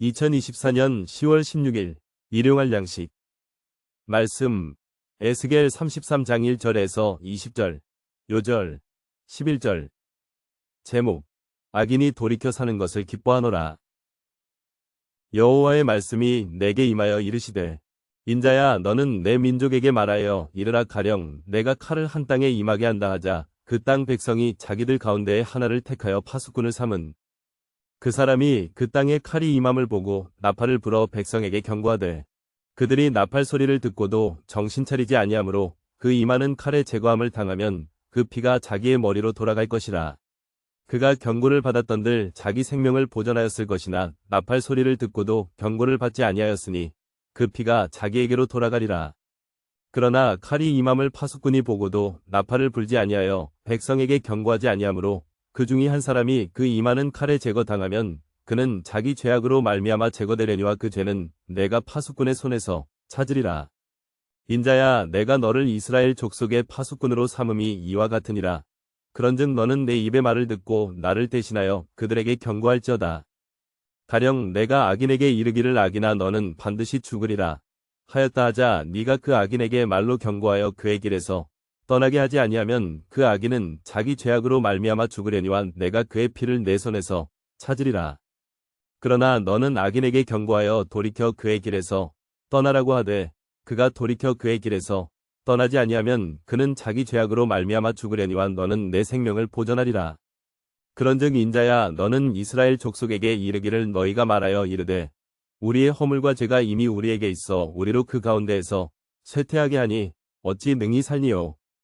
2024년 10월 16일 일용할 양식. 말씀 에스겔 33장 1절에서 20절 요절 11절. 제목 악인이 돌이켜 사는 것을 기뻐하노라. 여호와의 말씀이 내게 임하여 이르시되 인자야 너는 내 민족에게 말하여 이르라 가령 내가 칼을 한 땅에 임하게 한다 하자 그 땅 백성이 자기들 가운데에 하나를 택하여 파수꾼을 삼은 그 사람이 그 땅에 칼이 임함을 보고 나팔을 불어 백성에게 경고하되 그들이 나팔 소리를 듣고도 정신 차리지 아니하므로 그 임하는 칼의 제거함을 당하면 그 피가 자기의 머리로 돌아갈 것이라. 그가 경고를 받았던들 자기 생명을 보전하였을 것이나 나팔 소리를 듣고도 경고를 받지 아니하였으니 그 피가 자기에게로 돌아가리라. 그러나 칼이 임함을 파수꾼이 보고도 나팔을 불지 아니하여 백성에게 경고하지 아니하므로 그 중이 한 사람이 그 임하는 칼에 제거당하면 그는 자기 죄악으로 말미암아 제거되려니와 그 죄는 내가 파수꾼의 손에서 찾으리라. 인자야 내가 너를 이스라엘 족속의 파수꾼으로 삼음이 이와 같으니라. 그런즉 너는 내 입의 말을 듣고 나를 대신하여 그들에게 경고할지어다. 가령 내가 악인에게 이르기를 악이나 너는 반드시 죽으리라. 하였다 하자 네가 그 악인에게 말로 경고하여 그의 길에서 떠나게 하지 아니하면 그 악인은 자기 죄악으로 말미암아 죽으려니와 내가 그의 피를 내 손에서 찾으리라. 그러나 너는 악인에게 경고하여 돌이켜 그의 길에서 떠나라고 하되 그가 돌이켜 그의 길에서 떠나지 아니하면 그는 자기 죄악으로 말미암아 죽으려니와 너는 내 생명을 보전하리라. 그런즉 인자야 너는 이스라엘 족속에게 이르기를 너희가 말하여 이르되 우리의 허물과 죄가 이미 우리에게 있어 우리로 그 가운데에서 쇠퇴하게 하니 어찌 능히 살니요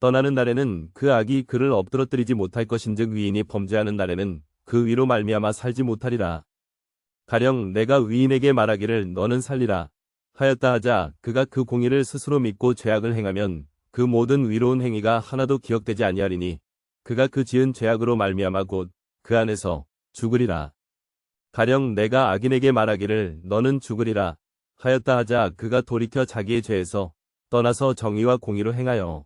떠나는 날에는 그 악이 그를 엎드러뜨리지 못할 것인즉 위인이 범죄하는 날에는 그 위로 말미암아 살지 못하리라. 가령 내가 위인에게 말하기를 너는 살리라 하였다 하자 그가 그 공의를 스스로 믿고 죄악을 행하면 그 모든 위로운 행위가 하나도 기억되지 아니하리니 그가 그 지은 죄악으로 말미암아 곧 그 안에서 죽으리라. 가령 내가 악인에게 말하기를 너는 죽으리라 하였다 하자 그가 돌이켜 자기의 죄에서 떠나서 정의와 공의로 행하여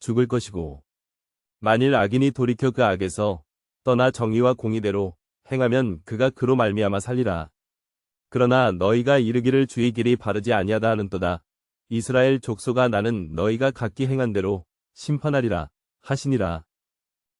죽을 것이고 만일 악인이 돌이켜 그 악에서 떠나 정의와 공의대로 행하면 그가 그로 말미암아 살리라. 그러나 너희가 이르기를 주의 길이 바르지 아니하다 하는도다. 이스라엘 족소가 나는 너희가 각기 행한 대로 심판하리라 하시니라.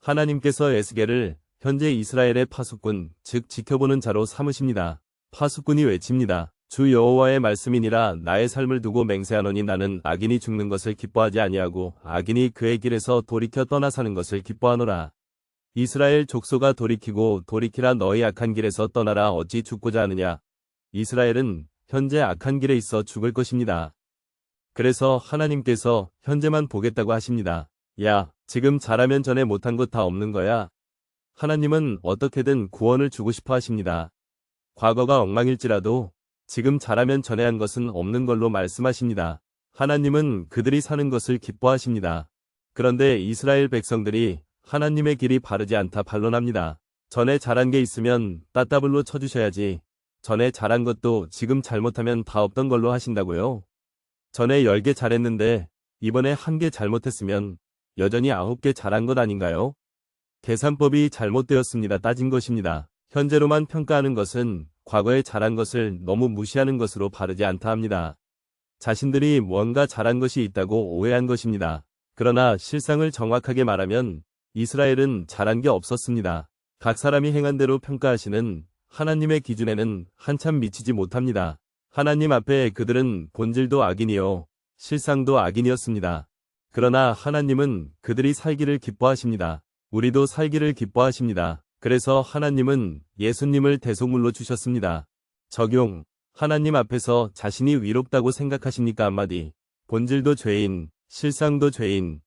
하나님께서 에스겔을 현재 이스라엘의 파수꾼 즉 지켜보는 자로 삼으십니다. 파수꾼이 외칩니다. 주 여호와의 말씀이니라 나의 삶을 두고 맹세하노니 나는 악인이 죽는 것을 기뻐하지 아니하고 악인이 그의 길에서 돌이켜 떠나 사는 것을 기뻐하노라. 이스라엘 족소가 돌이키고 돌이키라 너희 악한 길에서 떠나라 어찌 죽고자 하느냐. 이스라엘은 현재 악한 길에 있어 죽을 것입니다. 그래서 하나님께서 현재만 보겠다고 하십니다. 야, 지금 잘하면 전에 못한 것 다 없는 거야. 하나님은 어떻게든 구원을 주고 싶어 하십니다. 과거가 엉망일지라도 지금 잘하면 전에 한 것은 없는 걸로 말씀하십니다. 하나님은 그들이 사는 것을 기뻐하십니다. 그런데 이스라엘 백성들이 하나님의 길이 바르지 않다 반론합니다. 전에 잘한 게 있으면 따따블로 쳐주셔야지. 전에 잘한 것도 지금 잘못하면 다 없던 걸로 하신다고요? 전에 10개 잘했는데 이번에 한 개 잘못했으면 여전히 9개 잘한 것 아닌가요? 계산법이 잘못되었습니다. 따진 것입니다. 현재로만 평가하는 것은 과거에 잘한 것을 너무 무시하는 것으로 바르지 않다 합니다. 자신들이 무언가 잘한 것이 있다고 오해한 것입니다. 그러나 실상을 정확하게 말하면 이스라엘은 잘한 게 없었습니다. 각 사람이 행한 대로 평가하시는 하나님의 기준에는 한참 미치지 못합니다. 하나님 앞에 그들은 본질도 악인이요. 실상도 악인이었습니다. 그러나 하나님은 그들이 살기를 기뻐하십니다. 우리도 살기를 기뻐하십니다. 그래서 하나님은 예수님을 대속물로 주셨습니다. 적용. 하나님 앞에서 자신이 위롭다고 생각하십니까 한마디. 본질도 죄인, 실상도 죄인,